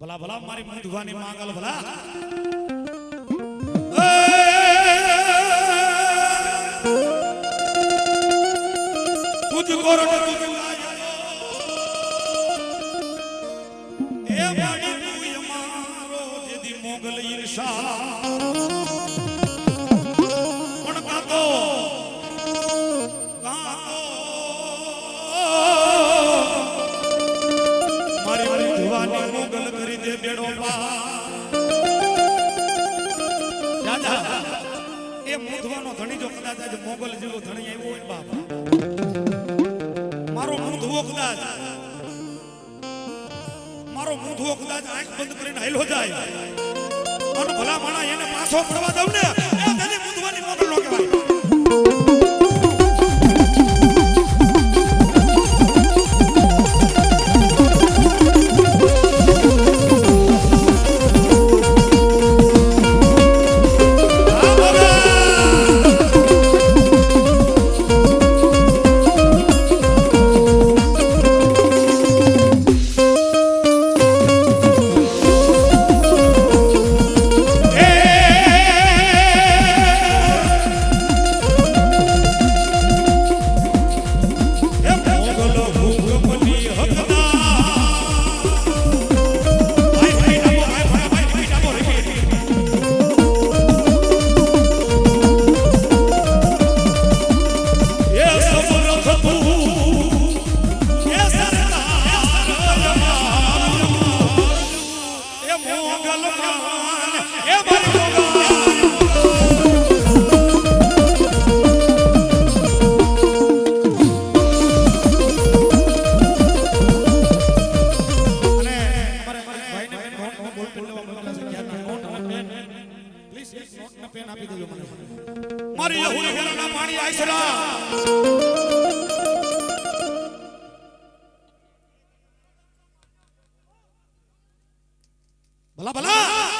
ભલા ભલા, મારી મંધવાની માંગલ, ભલા. તુજ કોરટ તુજ એ માડી તું અમારો જેદી મોગલ ઈર્ષા. મંધવાની કરી દે બેડો દાદા, એ મૂંધવાનો ધણી જો કદાચ આજે મોગલ જેવો ધણી આવ્યો હોય બાપા. મારો મૂંધવો કદાચ મારો મૂંધવો કદાચ આંખ બંધ કરીને હેલો જાય. અને ભલા માણા એને પાછો પડવા દઉં ને. પેન આપી દેજો મને મારી પાણી આઈસરા ભલા ભલા.